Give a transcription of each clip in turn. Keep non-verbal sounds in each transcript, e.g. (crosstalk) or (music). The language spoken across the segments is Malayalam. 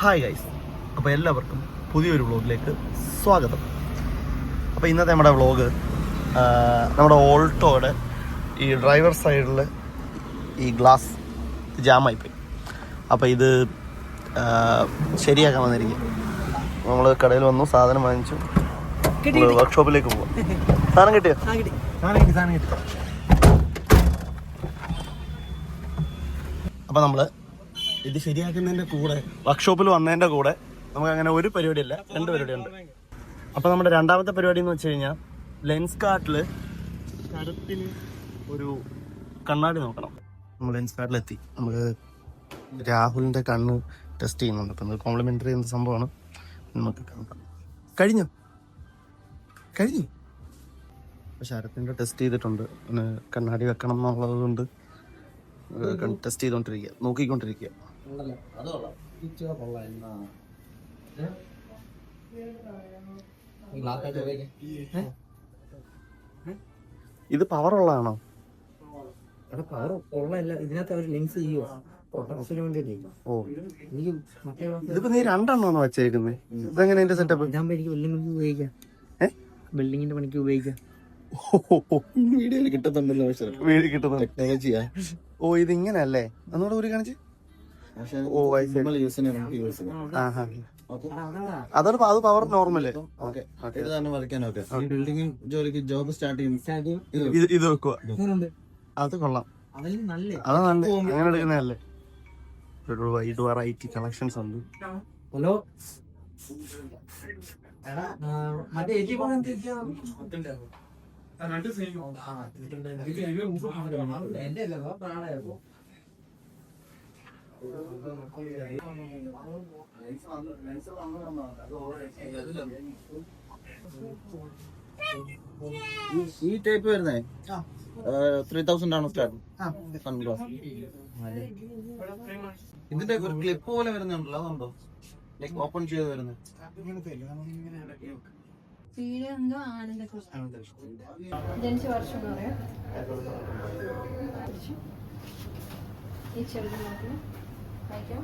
ഹായ് ഗൈസ് അപ്പോൾ എല്ലാവർക്കും പുതിയൊരു വ്ളോഗിലേക്ക് സ്വാഗതം. അപ്പോൾ ഇന്നത്തെ നമ്മുടെ വ്ളോഗ് നമ്മുടെ ഓൾട്ടോയുടെ ഈ ഡ്രൈവർ സൈഡിൽ ഈ ഗ്ലാസ് ജാമായിപ്പോയി. അപ്പോൾ ഇത് ശരിയാക്കാൻ വന്നിരിക്കും നമ്മൾ കടയിൽ വന്നു സാധനം വാങ്ങിച്ചു. വർക്ക്ഷോപ്പിലേക്ക് പോവാം. സാധനം കിട്ടിയോ? അപ്പോൾ നമ്മൾ ഇത് ശരിയാക്കുന്നതിന്റെ കൂടെ വർക്ക്ഷോപ്പിൽ വന്നതിന്റെ കൂടെ നമുക്ക് അങ്ങനെ ഒരു പരിപാടി അല്ല രണ്ട് പരിപാടി ഉണ്ട് അപ്പൊ നമ്മുടെ രണ്ടാമത്തെ പരിപാടി എന്ന് വെച്ച് കഴിഞ്ഞാൽ ലെൻസ് കാർട്ടിൽ കരത്തിന് ഒരു കണ്ണാടി നോക്കണം. നമ്മൾ ലെൻസ് കാർട്ടിലെത്തി നമുക്ക് രാഹുലിന്റെ കണ്ണ് ടെസ്റ്റ് ചെയ്യുന്നുണ്ട്. അപ്പം കോംപ്ലിമെന്ററി എന്ന സംഭവമാണ്. നമുക്ക് കാണാം. കഴിഞ്ഞു? കഴിഞ്ഞു? ശരത്തിന്റെ ടെസ്റ്റ് ചെയ്തിട്ടുണ്ട്. കണ്ണാടി വെക്കണം എന്നുള്ളത് കൊണ്ട് ടെസ്റ്റ് ചെയ്തോണ്ടിരിക്കുക നോക്കിക്കൊണ്ടിരിക്കുക ഇത് പവർ ഉള്ളതാണോ? പവർ ഉള്ളതല്ല ഇതിനകത്ത് അവർ ലിങ്ക്സ് പൊട്ടൻഷ്യന് ഓ. ഇതിപ്പോ നീ രണ്ടെണ്ണമാണോ വെച്ചേക്കുന്നത് ഇതെങ്ങനെ എന്റെ സെറ്റപ്പ് ഞാൻ എനിക്ക് ബിൽഡിംഗ് ഉപയോഗിക്കാം. ഏ? ബിൽഡിങ്ങിന്റെ പണിക്ക് ഉപയോഗിക്കാം. വീഡിയോയിൽ കിട്ടുന്നുണ്ടല്ലോ ടെക്നോളജിയാ ഓ ഇത് ഇങ്ങനല്ലേ ഒന്നുകൂടെ ഊരി കാണിച്ച്. അതാണ് അത് പവർ നോർമൽ ബിൽഡിംഗ് ജോലിക്ക് ജോബ് സ്റ്റാർട്ട് ചെയ്യും ഇത് വെക്കുക അത് കൊള്ളാം അതാ നല്ല അത് നല്ല അങ്ങനെ എടുക്കുന്നതല്ലേ ഒരു വൈഡ് വെറൈറ്റി കളക്ഷൻസ് ഉണ്ട് ഹലോ മറ്റേ ഏറ്റി എന്റെ അല്ല പ്രാണായിരുന്നു ഈ ടൈപ്പ് വരുന്നേ? ത്രീ തൗസൻഡ് ആണോ സ്റ്റാർട്ട് സൺഗ്ലാസ് ഇതിന്റെ ഒരു ക്ലിപ്പ് പോലെ വരുന്നുണ്ടല്ലോ അതുണ്ടോ? ലൈക് ഓപ്പൺ ചെയ്ത് വരുന്നത് ജനിച്ച വർഷം എന്ന് പറയാം ഈ വായിക്കാം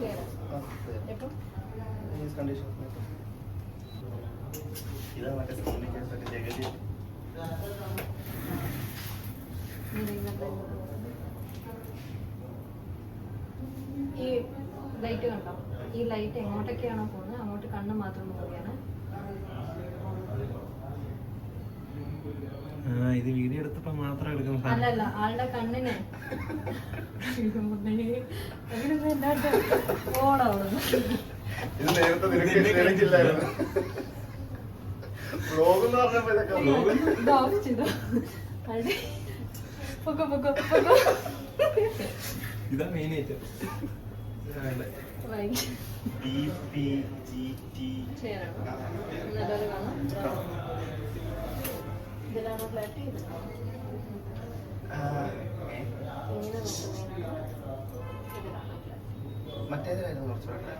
കേരളം എപ്പം ഈ ലൈറ്റ് കണ്ടോ? ഈ ലൈറ്റ് എങ്ങോട്ടൊക്കെയാണോ പോകുന്നത് അങ്ങോട്ട് കണ്ണ് മാത്രം നോക്കിയാണ്. ഇത് വീഡിയോ എടുത്തപ്പോ മാത്രം എടുക്കുന്ന അല്ലല്ല ആളുടെ കണ്ണിന്. ഇത് മെയിൻ ആയിട്ട് ഭയങ്കര DPGT. ചെയ്യാനാണോ നല്ലപോലെ കാണാം. ഇതിലാണോ ഫ്ലാറ്റ്? മറ്റേതിലായിരുന്നു കുറച്ചുകൂടെ.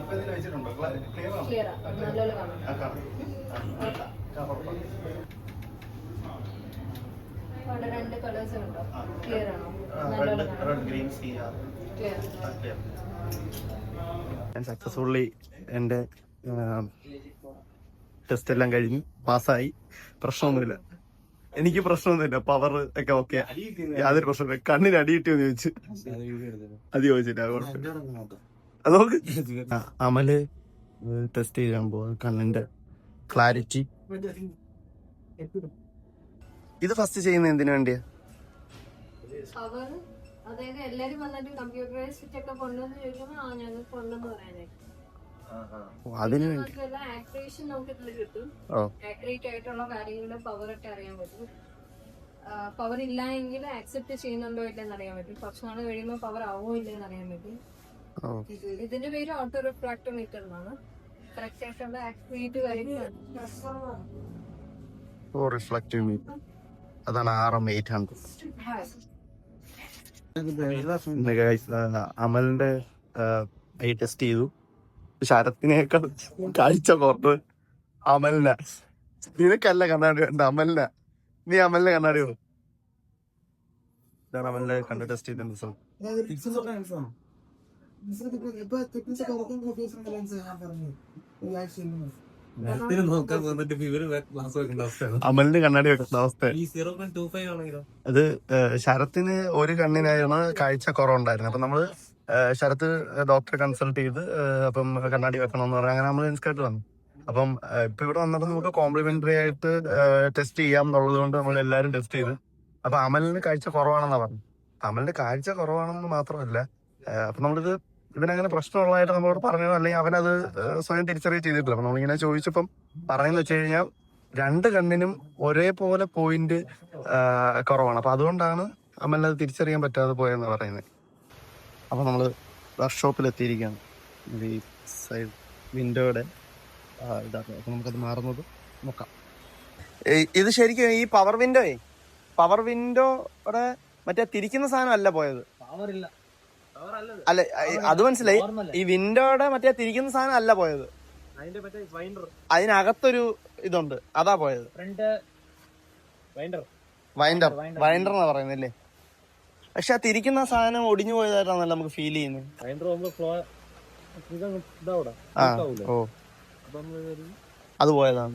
ഇപ്പൊ ഇതിൽ വെച്ചിട്ടുണ്ടോ? ആണോ? അവിടെ രണ്ട് കളേഴ്സ് ഉണ്ടോ ആ. ക്ലിയർ ആണോ. ക്ലിയർ. ഞാൻ സക്സസ്ഫുള്ളി എന്റെ ടെസ്റ്റ് എല്ലാം കഴിഞ്ഞു പാസ്സായി. പ്രശ്നമൊന്നുമില്ല. എനിക്ക് പ്രശ്നമൊന്നുമില്ല. പവർ ഒക്കെ ഓക്കെ യാതൊരു പ്രശ്നമില്ല കണ്ണിന് എന്ന് ചോദിച്ചു. അത് ചോദിച്ചില്ല അത് നോക്ക്. അമൽ ടെസ്റ്റ് ചെയ്യാൻ പോവാ. കണ്ണിന്റെ ക്ലാരിറ്റി ഇത് ഫസ്റ്റ് ചെയ്യുന്ന എന്തിനു വേണ്ടിയാ? അതിനുവേണ്ടി അതായത് എല്ലാരും വന്നിട്ട് കമ്പ്യൂട്ടറൈസ്ഡ് ഒക്കെ കൊണ്ടുവന്ന് ചോദിക്കുമ്പോൾ ആ ഞങ്ങൾക്ക് കൊണ്ടെന്ന് പറയാനായിട്ട് ഓ, അതിനു ആക്ടിവേഷൻ നമുക്ക് ഇതിൽ കിട്ടും ആക്യുറേറ്റ് ആയിട്ടുള്ള കാര്യങ്ങൾ പവർ ഒക്കെ അറിയാൻ പറ്റും. പവർ ഇല്ല എങ്കിൽ ആക്സെപ്റ്റ് ചെയ്യുന്നുണ്ടോ ഇല്ലെന്ന് അറിയാൻ പറ്റും. കുറച്ച് നാൾ കഴിയുമ്പോൾ പവർ ആവോ ഇല്ലെന്ന് അറിയാൻ പറ്റും. ഇതിന്റെ പേര് ഓട്ടോ റിഫ്രാക്ടോമീറ്റർ എന്നാണ്. കറക്റ്റ് ആയിട്ടുള്ള കാര്യങ്ങൾ ഓ റിഫ്ലക്റ്റീവ് അതാണ് ആർ എം എയ്റ്റ് ഹൺഡ്രഡ് അമലിന്റെ ഐ ടെസ്റ്റ് ചെയ്തു. ശരത്തിനേക്കാൾ കാഴ്ച കുറഞ്ഞത് അമലിന. നിനക്കല്ല കണ്ണാടി വേണ്ട അമലിന. നീ അമലിനെ കണ്ണാടി ഞാൻ അമലിനെ കണ്ട് ടെസ്റ്റ് ചെയ്ത റിസൾട്ട് ഇപ്പൊ തെറ്റിച്ച് തുറക്കുന്ന ഓഫീസിന്റെ ലെൻസ് ഞാൻ പറഞ്ഞു ഈ ആഴ്ച നേരത്തിന് നോക്കാൻ വന്നിട്ട് ഇവർ ഗ്ലാസ് വെക്കേണ്ട അവസ്ഥയാണ്. അമലിന് കണ്ണാടി വെക്കുന്ന അവസ്ഥ. അത് ശരത്തിന് ഒരു കണ്ണിനായിരുന്നു കാഴ്ച കുറവുണ്ടായിരുന്നു അപ്പൊ നമ്മൾ ശരത്ത് ഡോക്ടറെ കൺസൾട്ട് ചെയ്ത് അപ്പം കണ്ണാടി വെക്കണം എന്ന് പറഞ്ഞാൽ അങ്ങനെ നമ്മൾ ലെൻസ്കാർട്ട് വന്നു. അപ്പം ഇപ്പൊ ഇവിടെ വന്നപ്പോൾ നമുക്ക് കോംപ്ലിമെന്ററി ആയിട്ട് ടെസ്റ്റ് ചെയ്യാം എന്നുള്ളത് കൊണ്ട് നമ്മൾ എല്ലാവരും ടെസ്റ്റ് ചെയ്ത്. അപ്പൊ അമലിന് കാഴ്ച കുറവാണെന്നാ പറഞ്ഞു. അമലിന്റെ കാഴ്ച കുറവാണെന്ന് മാത്രമല്ല അപ്പൊ നമ്മളിത് ഇവനങ്ങനെ പ്രശ്നമുള്ളതായിട്ട് നമ്മളോട് പറഞ്ഞു അല്ലെങ്കിൽ അവനത് സ്വയം തിരിച്ചറിയുക ചെയ്തിട്ടില്ല. അപ്പൊ നമ്മളിങ്ങനെ ചോദിച്ചപ്പം പറയുന്നത് വെച്ച് കഴിഞ്ഞാൽ രണ്ട് കണ്ണിനും ഒരേപോലെ പോയിന്റ് കുറവാണ്. അപ്പൊ അതുകൊണ്ടാണ് അമലിനത് തിരിച്ചറിയാൻ പറ്റാതെ പോയെന്ന് പറയുന്നത് അപ്പൊ നമ്മൾ വർക്ക്ഷോപ്പിൽ എത്തിയിരിക്കുകയാണ് ഈ സൈഡ് വിൻഡോയുടെ ഇതാക്കുക അപ്പോൾ നമുക്കത് മാറുന്നത് നോക്കാം. ഇത് ശരിക്കും ഈ പവർ വിൻഡോയെ? പവർ വിൻഡോയുടെ മറ്റേ തിരിക്കുന്ന സാധനം അല്ല പോയത് അല്ല അത് മനസ്സിലായി. ഈ വിൻഡോയുടെ മറ്റേ തിരിക്കുന്ന സാധനം അല്ല പോയത് അതിനകത്തൊരു ഇതുണ്ട്. അതാ പോയത്. വൈൻഡർ. വൈൻഡർ. വൈൻഡർ. എന്നാ പറയുന്നല്ലേ പക്ഷെ ആ തിരിക്കുന്ന സാധനം ഒടിഞ്ഞു പോയതായിട്ടാണല്ലോ നമുക്ക് ഫീൽ ചെയ്യുന്നത്? ഓ. അത് പോയതാണ്.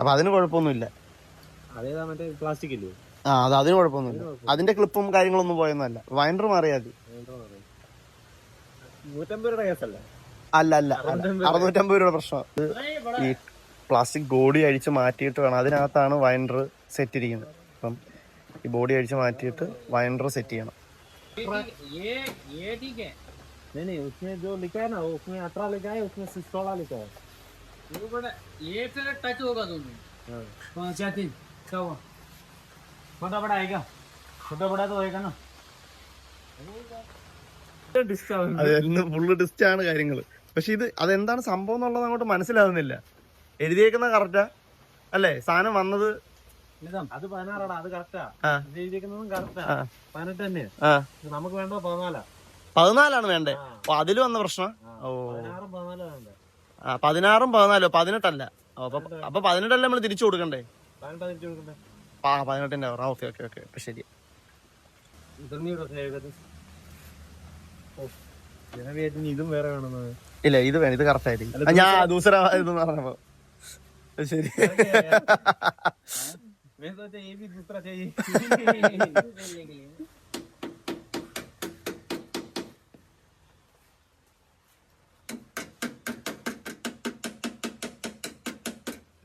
അപ്പൊ അതിന് കുഴപ്പമൊന്നുമില്ല. പ്ലാസ്റ്റിക് ഇല്ലേ? ആ അത് അതിന് കുഴപ്പമൊന്നുമില്ല. അതിന്റെ ക്ലിപ്പും കാര്യങ്ങളൊന്നും പോയൊന്നുമല്ല വൈൻഡർ മാറിയാൽ മതി. അല്ല? അല്ല അറുന്നൂറ്റമ്പത്. രൂപ പ്രശ്നം. ഈ പ്ലാസ്റ്റിക് ഗോഡി അഴിച്ച് മാറ്റിയിട്ട് വേണം. അതിനകത്താണ് വൈൻഡർ സെറ്റ് ഇരിക്കുന്നത്. അപ്പം ഈ ബോഡി അഴിച്ച് മാറ്റിയിട്ട് വൈൻഡർ സെറ്റ് ചെയ്യണം ये ये ठीक है नहीं नहीं उसमें जो लिखा है ना वो उसमें अठारह लिखा है उसमें सिस्टोला लिखा है ये से टच होगा दोनों हाँ। पाँच या तीन क्या हुआ छोटा बड़ा आएगा छोटा बड़ा तो होएगा ना डिस्काउंट അത് ഫുള്ള് ഡിസ്റ്റ് ആണ് കാര്യങ്ങൾ പക്ഷെ ഇത് അതെന്താണ് സംഭവം എന്നുള്ളത് അങ്ങോട്ട് മനസ്സിലാവുന്നില്ല എഴുതിയേക്കുന്ന കറക്റ്റാ അല്ലേ സാധനം വന്നത് അത് പതിനാറാടാ അത് കറക്റ്റാ കറക്റ്റാ. പതിനെട്ട് നമുക്ക് പതിനാലാ. പതിനാലാണ് വേണ്ടേ. അപ്പൊ അതിൽ വന്ന പ്രശ്നം. ഓ. പതിനാറും പതിനാലും വേണ്ടേ? ആ പതിനാറും പതിനാലോ പതിനെട്ടല്ല. അപ്പൊ പതിനെട്ടല്ല നമ്മൾ തിരിച്ചു കൊടുക്കണ്ടേ? ആ പതിനെട്ടിന്റെ ആ ഓക്കെ ഓക്കെ ഓക്കെ. അപ്പൊ ശരി. ഇതും വേറെ ഇല്ല ഇത് വേണം ഇത് കറക്റ്റ് ആയിരിക്കും. ഞാൻ ദൂസര ഇതെന്ന് പറഞ്ഞപ്പോ. ശരി. (laughs) मैं सोचा ये भी दूसरा चाहिए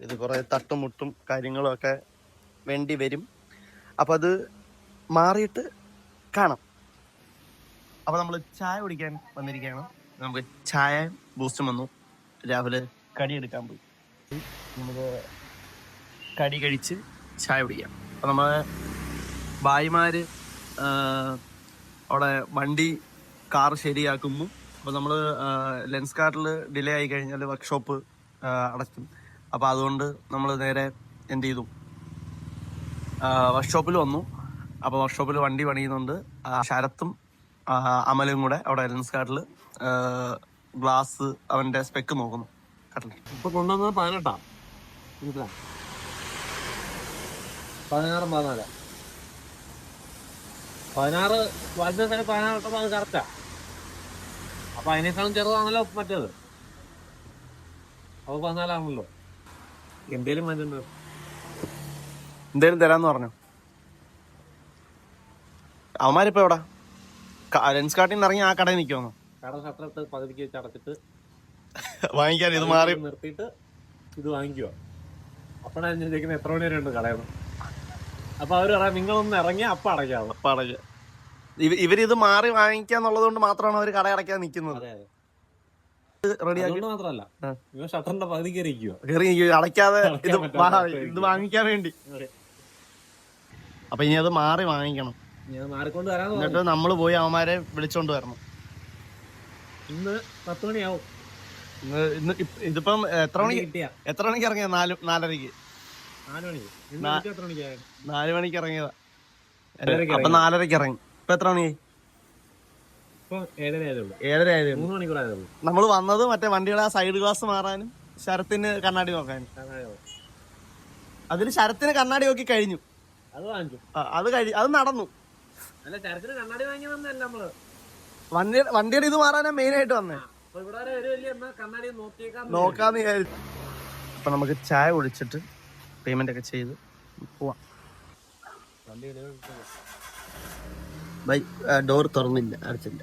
ഇത് കുറെ തട്ടുമുട്ടും കാര്യങ്ങളും ഒക്കെ വേണ്ടി വരും അപ്പൊ അത് മാറിയിട്ട് കാണാം അപ്പൊ നമ്മൾ ചായ കുടിക്കാൻ വന്നിരിക്കുകയാണ് നമുക്ക് ചായ ബൂസ്റ്റും വന്നു രാവിലെ കടി എടുക്കാൻ പോയി നമുക്ക് കടി കഴിച്ച് ചായ കുടിക്കാം. അപ്പൊ നമ്മളെ ഭായിമാര് ആ, അവിടെ വണ്ടി കാർ ശരിയാക്കുന്നു. അപ്പോൾ നമ്മൾ ലെൻസ് കാർട്ടിൽ ഡിലേ ആയി കഴിഞ്ഞാൽ വർക്ക്ഷോപ്പ് അടയ്ക്കും. അപ്പോൾ അതുകൊണ്ട് നമ്മൾ നേരെ എന്ത് ചെയ്തു വർക്ക്ഷോപ്പിൽ വന്നു. അപ്പോൾ വർക്ക്ഷോപ്പിൽ വണ്ടി പണിയുന്നുണ്ട്. ശരത്തും അമലും കൂടെ അവിടെ ലെൻസ് കാർട്ടിൽ ഗ്ലാസ് അവന്റെ സ്പെക്ക് നോക്കുന്നു. കട്ടിൽ ഇപ്പൊ കൊണ്ടുവന്നത് പതിനെട്ടാ. പതിനാറും പതിനാലാ. പതിനാറ് വലത്തെ സൈഡ് പതിനാറ് അത് കറക്റ്റാ അപ്പൊ അതിനേക്കാളും ചെറുതാണല്ലോ മറ്റേത്. അപ്പൊ പതിനാലാണല്ലോ. എന്തേലും മാറ്റുണ്ടോ? എന്തേലും തരാന്ന് പറഞ്ഞു. അവന്മാരിപ്പോ എവിടെ? ലെൻസ് കാട്ടിൽ നിന്ന് ഇറങ്ങി ആ കടയിൽ നിൽക്കുമെന്നോ കട ഷട്ടറിട്ട് പകുതിക്ക് വെച്ച് അടച്ചിട്ട് വാങ്ങിക്കാൻ ഇത് മാറി നിർത്തിയിട്ട് ഇത് വാങ്ങിക്കുക അപ്പോഴാണ് ഞാൻ ചോദിക്കുന്നത് എത്ര മണി വരെ ഉണ്ട് കടയിൽ അപ്പൊ അവർ പറയാം നിങ്ങളൊന്ന് ഇറങ്ങി അപ്പൊ അടയ്ക്കാം അപ്പ അടയ്ക്കാം. ഇവരിത് മാറി വാങ്ങിക്കാന്നുള്ളത് കൊണ്ട് മാത്രമാണ് അവർ കട അടയ്ക്കാൻ നിൽക്കുന്നത് അതെ അതെ. റെഡിയാക്കി അതുകൊണ്ട് മാത്രല്ല ആ. ഇവ ഷട്ടറിന്റെ പകുതി കയറി ഇരിക്കുക കയറി. അടയ്ക്കാതെ അടയ്ക്കാൻ ഇത് പറ്റാതെ വാ- ഇത് വാങ്ങിക്കാൻ വേണ്ടി. അപ്പൊ ഇനി അത് മാറി വാങ്ങിക്കണം. ഞാൻ മാറിക്കൊണ്ട് വരാന്ന് പറഞ്ഞു. എന്നിട്ട് നമ്മൾ പോയി അവന്മാരെ വിളിച്ചോണ്ട് വരണം. ഇന്ന് പത്ത് മണിയാവും. ഇന്ന് ഇന്ന് ഇപ്പ- ഇതിപ്പം എത്ര വണ്ടി മണിക്ക് കിട്ടിയ. എത്ര മണിക്ക് ഇറങ്ങിയ നാല് നാലരക്ക് നാല് മണിക്ക് ഇറങ്ങിയതാ. അപ്പൊ. നാലരക്ക് ഇറങ്ങി. ഇപ്പൊ എത്ര മണിയായി ഏഴര നമ്മൾ വന്നത് മറ്റേ വണ്ടിയുടെ ആ സൈഡ് ഗ്ലാസ് മാറാനും ശരത്തിന് കണ്ണാടി നോക്കാനും. അതിൽ ശരത്തിന് കണ്ണാടി നോക്കി കഴിഞ്ഞു. അത് കഴിഞ്ഞു അത് നടന്നു. വണ്ടി വണ്ടിയുടെ ഇത് മാറാനാ മെയിൻ ആയിട്ട് വന്നേ. നോക്കാന്ന് വിചാരിച്ചു അപ്പൊ നമുക്ക് ചായ കുടിച്ചിട്ട് പേയ്മെന്റ് ഒക്കെ ചെയ്ത് പോവാം ബൈ ഡോർ തുറന്നില്ല അടച്ചില്ല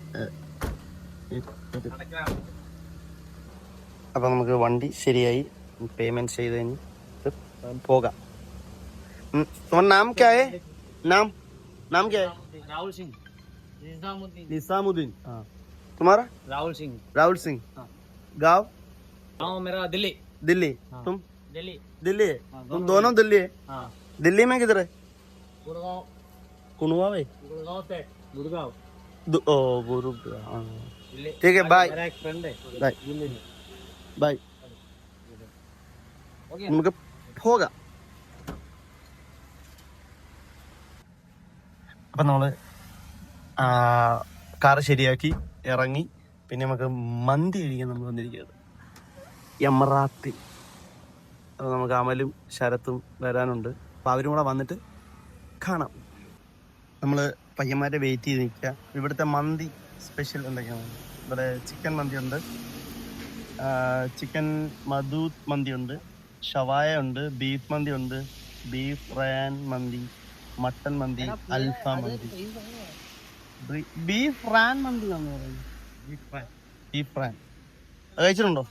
അപ്പൊ നമുക്ക് വണ്ടി ശരിയായി പേയ്മെന്റ് ചെയ്ത് കഴിഞ്ഞ് പോകാം ഉം, तुम्हारा नाम क्या है नाम नाम क्या है राहुल सिंह निजामुद्दीन निसामुद्दीन हाँ तुम्हारा राहुल सिंह राहुल सिंह गाँव गाँव मेरा दिल्ली दिल्ली तुम दिल्ली दिल्ली है तुम दोनों दिल्ली है हाँ दिल्ली में किधर है गुड़गांव कुनवा में गुड़गांव से गुड़गांव दु- ओ गुरुग्राम हाँ। दिल्ली ठीक है बाय मेरा एक फ्रेंड है बाय दिल्ली में बाय ओके നമുക്ക് പോകാം അപ്പം നമ്മൾ കാറ് ശരിയാക്കി ഇറങ്ങി പിന്നെ നമുക്ക് മന്തി കഴിക്കാൻ നമ്മൾ വന്നിരിക്കുകയാണ് എമറാത്തി അപ്പോൾ നമുക്ക് അമലും ശരത്തും വരാനുണ്ട്. അപ്പോൾ അവരും കൂടെ വന്നിട്ട് കാണാം. നമ്മൾ പയ്യന്മാരെ വെയിറ്റ് ചെയ്ത് നിൽക്കുക. ഇവിടുത്തെ മന്തി സ്പെഷ്യൽ എന്തൊക്കെയാണ്? ഇവിടെ ചിക്കൻ മന്തി ഉണ്ട്. ചിക്കൻ മധൂത് മന്തി ഉണ്ട്. ഷവായ ഉണ്ട്. ബീഫ് മന്തി ഉണ്ട്. ബീഫ് റയാൻ മന്തി. മട്ടൻ മന്തി. അൽഫാം മന്തി. ബീഫ് റാൻ മന്തി ബീഫ് റാൻ ബീഫ് റാൻ അത് കഴിച്ചിട്ടുണ്ടോ?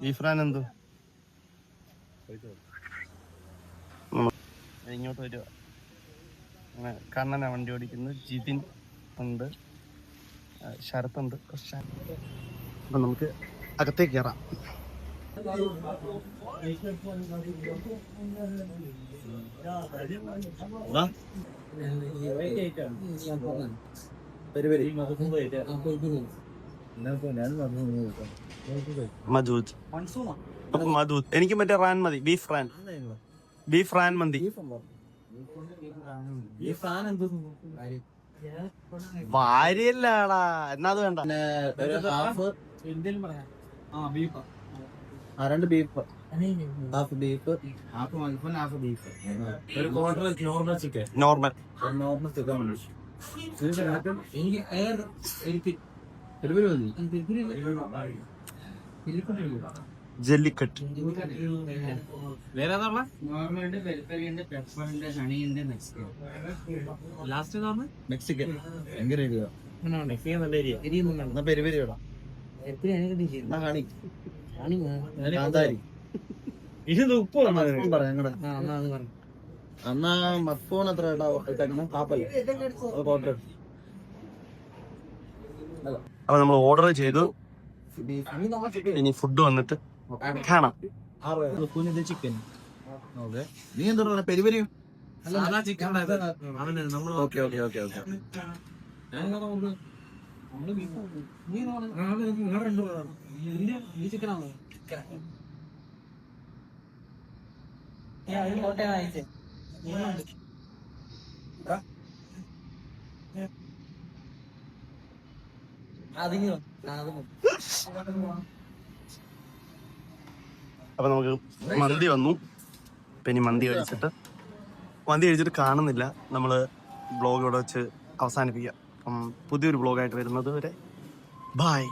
ബീഫ് റാൻ എന്തോ ഇങ്ങോട്ട് വരിക അങ്ങനെ കണ്ണനാ വണ്ടി ഓടിക്കുന്നത് ജിതിൻ ഉണ്ട്. ശരത് ഉണ്ട്. അപ്പം നമുക്ക് അകത്തേക്ക് കയറാം. വാ. മധൂത് മധൂത് എനിക്ക് മറ്റേ റാൻ മതി. ബീഫ് റാൻ. ബീഫ് റാൻ മന്തി വാരിയല്ലാടാ. എന്നാ അത് വേണ്ട. ഹാഫ് എന്തെങ്കിലും പറയാം. ആ ബീഫ്. ആ രണ്ട് beef. Half beef. Half half beef. ഒരു normal chicken normal normal chicken എനിക്ക് എയർ എനിക്ക് ജെല്ലിക്കട്ട്. വേറെ ഏതാ നോർമലുണ്ട് പെരിപ്പറിയുണ്ട് പെപ്പറുണ്ട് ഹണിയുണ്ട് മെക്സിക്കോ ലാസ്റ്റ് ഏതാണ് മെക്സിക്കൻ. ഭയങ്കര എരിവാ. മെക്സിക്കൻ നല്ല ഏരിയ എന്നാ ഹണി? കാന്താരി. ഇത് ഉപ്പ് പറഞ്ഞു പറയാം. അന്നാ മത്ഫോൺ എത്ര അപ്പൊ നമ്മൾ ഓർഡർ ചെയ്തു. ഇനി ഫുഡ് വന്നിട്ട് കാണാം. ചിക്കൻ നീ എന്താ പറയുക പെരി പെരി സാധാ ചിക്കൻ അവന് നമ്മൾ ഓക്കെ ഓക്കെ ഓക്കെ ഓക്കെ. ചിക്കനാണ് കോട്ടയം വാങ്ങിച്ചേ അപ്പൊ നമുക്ക് മന്തി വന്നു. പിന്നെ മന്തി കഴിച്ചിട്ട് മന്തി കഴിച്ചിട്ട് കാണുന്നില്ല. നമ്മൾ ബ്ലോഗ് ഇവിടെ വെച്ച് അവസാനിപ്പിക്കാം. അപ്പം പുതിയൊരു ബ്ലോഗായിട്ട് വരുന്നത് വരെ. ബായ്